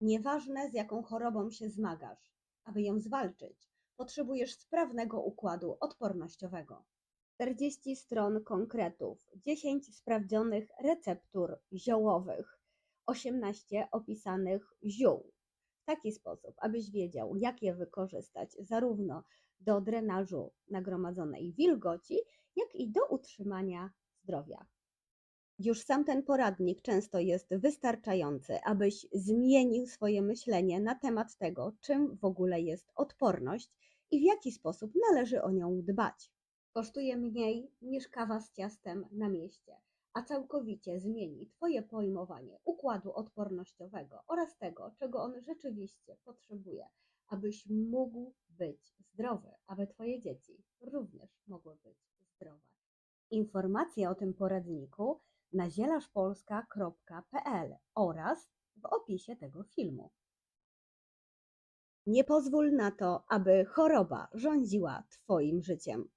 Nieważne z jaką chorobą się zmagasz, aby ją zwalczyć, potrzebujesz sprawnego układu odpornościowego. 40 stron konkretów, 10 sprawdzonych receptur ziołowych, 18 opisanych ziół. W taki sposób, abyś wiedział, jak je wykorzystać zarówno do drenażu nagromadzonej wilgoci, jak i do utrzymania zdrowia. Już sam ten poradnik często jest wystarczający, abyś zmienił swoje myślenie na temat tego, czym w ogóle jest odporność i w jaki sposób należy o nią dbać. Kosztuje mniej niż kawa z ciastem na mieście, a całkowicie zmieni Twoje pojmowanie układu odpornościowego oraz tego, czego on rzeczywiście potrzebuje, abyś mógł być zdrowy, aby Twoje dzieci również mogły być zdrowe. Informacje o tym poradniku na zielarspolska.pl oraz w opisie tego filmu. Nie pozwól na to, aby choroba rządziła Twoim życiem.